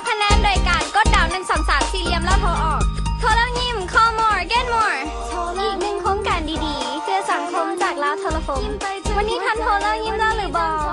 ับคะแนนโดยการกดดาวหนึ่งสองสามสี่เหลี่ยมแล้วโทรออก โทรแล้วยิ้ม call more get more อีกหนึ่งโครงการดีๆ เพื่อสังคมจากลาวโทรโฟนวันนี้ทันโทรแล้วยิ้มแล้วหรือบอ